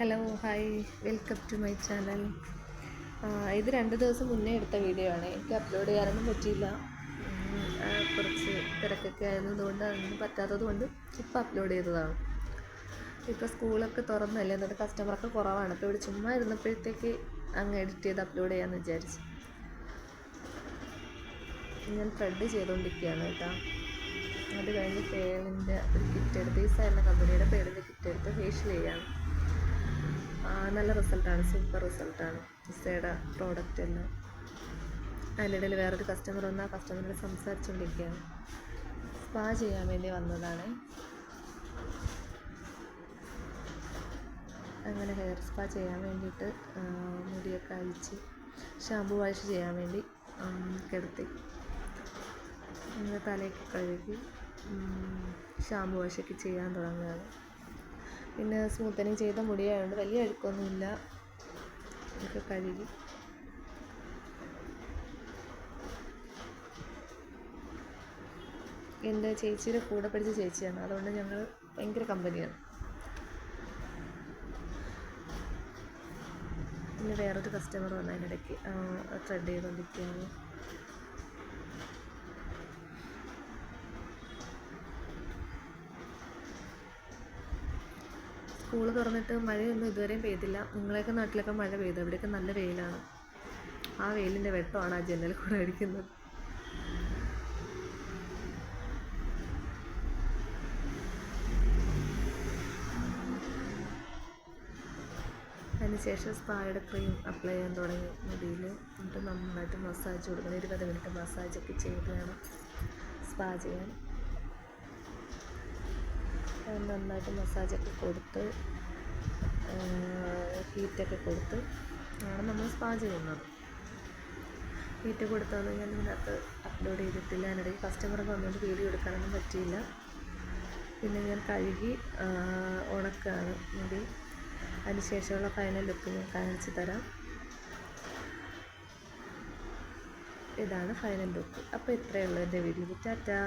Hello hi welcome to my channel ഇത് രണ്ട് ദിവസം മുന്നേ എടുത്ത വീഡിയോ ആണ്. എനിക്ക് അപ്ലോഡ് ചെയ്യാനൊന്നും പറ്റിയില്ല. കുറച്ച് തിരക്കൊക്കെ ആയിരുന്നതുകൊണ്ട് അതൊന്നും പറ്റാത്തത് കൊണ്ട് ഇപ്പോൾ അപ്ലോഡ് ചെയ്തതാണ്. ഇപ്പോൾ സ്കൂളൊക്കെ തുറന്നല്ലേ? എന്നിട്ട് കസ്റ്റമറൊക്കെ കുറവാണ്. അപ്പോൾ ഇവിടെ ചുമ്മാ ഇരുന്നപ്പോഴത്തേക്ക് അങ്ങ് എഡിറ്റ് ചെയ്ത് അപ്ലോഡ് ചെയ്യാമെന്ന് വിചാരിച്ചു. ഞാൻ ത്രെഡ് ചെയ്തുകൊണ്ടിരിക്കുകയാണ് കേട്ടോ. അത് കഴിഞ്ഞ് പേരിന്റെ ഒരു കിറ്റ് എടുത്ത് ഈ എന്ന കമ്പനിയുടെ പേരിന്റെ കിറ്റ് എടുത്ത് ഫേഷ്യൽ ചെയ്യാണ് ആ, നല്ല റിസൾട്ടാണ്. സൂപ്പർ റിസൾട്ടാണ്. ഇസയുടെ പ്രോഡക്റ്റ് എല്ലാം അതിനിടയിൽ വേറൊരു കസ്റ്റമർ വന്ന് ആ കസ്റ്റമറിനോട് സംസാരിച്ചുകൊണ്ടിരിക്കുകയാണ് സ്പാ ചെയ്യാൻ വേണ്ടി വന്നതാണ്. അങ്ങനെ ഹെയർ സ്പാ ചെയ്യാൻ വേണ്ടിയിട്ട് മുടിയൊക്കെ അഴിച്ച് ഷാമ്പു വാഷ് ചെയ്യാൻ വേണ്ടി കിടത്തി. അങ്ങനെ തലയൊക്കെ കഴുകി ഷാമ്പു വാഷൊക്കെ ചെയ്യാൻ തുടങ്ങുകയാണ്. പിന്നെ സ്മൂത്തനിങ് ചെയ്ത മുടിയായതുകൊണ്ട് വലിയ അഴുക്കൊന്നുമില്ല. ഒക്കെ കഴുകി. എന്റെ ചേച്ചിയുടെ കൂടെ പഠിച്ച ചേച്ചിയാണ്. അതുകൊണ്ട് ഞങ്ങൾ ഭയങ്കര കമ്പനിയാണ്. പിന്നെ വേറൊരു കസ്റ്റമർ വന്നു അതിനിടയ്ക്ക് ത്രെഡ് ചെയ്തുകൊണ്ടിരിക്കുകയാണ് സ്കൂൾ തുറന്നിട്ട് മഴയൊന്നും ഇതുവരെയും പെയ്തില്ല. നിങ്ങളെയൊക്കെ നാട്ടിലൊക്കെ മഴ പെയ്തു? ഇവിടെയൊക്കെ നല്ല വെയിലാണ്. ആ വെയിലിന്റെ വെട്ടമാണ് ആ ജനൽ കൂടെ അടിക്കുന്നത്. അതിനുശേഷം സ്പായുടെ ക്രീം അപ്ലൈ ചെയ്യാൻ തുടങ്ങി. മുടിയിൽ എന്നിട്ട് നന്നായിട്ട് മസാജ് കൊടുക്കണം. ഇരുപത് മിനിറ്റ് മസാജൊക്കെ ചെയ്ത് വേണം സ്പാ ചെയ്യാൻ. നന്നായിട്ട് മസാജൊക്കെ കൊടുത്ത് ഹീറ്റൊക്കെ കൊടുത്ത് ആണ് നമ്മൾ സ്പാ ചെയ്യുന്നത്. ഹീറ്റ് കൊടുത്താൽ ഞാൻ ഇതിനകത്ത് അപ്ലോഡ് ചെയ്തിട്ടില്ല. അതിനിടയ്ക്ക് കസ്റ്റമറൊക്കെ വന്നുകൊണ്ട് വീഡിയോ എടുക്കാനൊന്നും പറ്റിയില്ല. പിന്നെ ഞാൻ കഴുകി ഉണക്കാണ്. മുടി അതിനുശേഷമുള്ള ഫൈനൽ ലുക്ക് ഞാൻ കാണിച്ചു തരാം. ഇതാണ് ഫൈനൽ ലുക്ക് അപ്പോൾ ഇത്രയേ ഉള്ളൂ എന്റെ വീഡിയോ. ടാറ്റാ.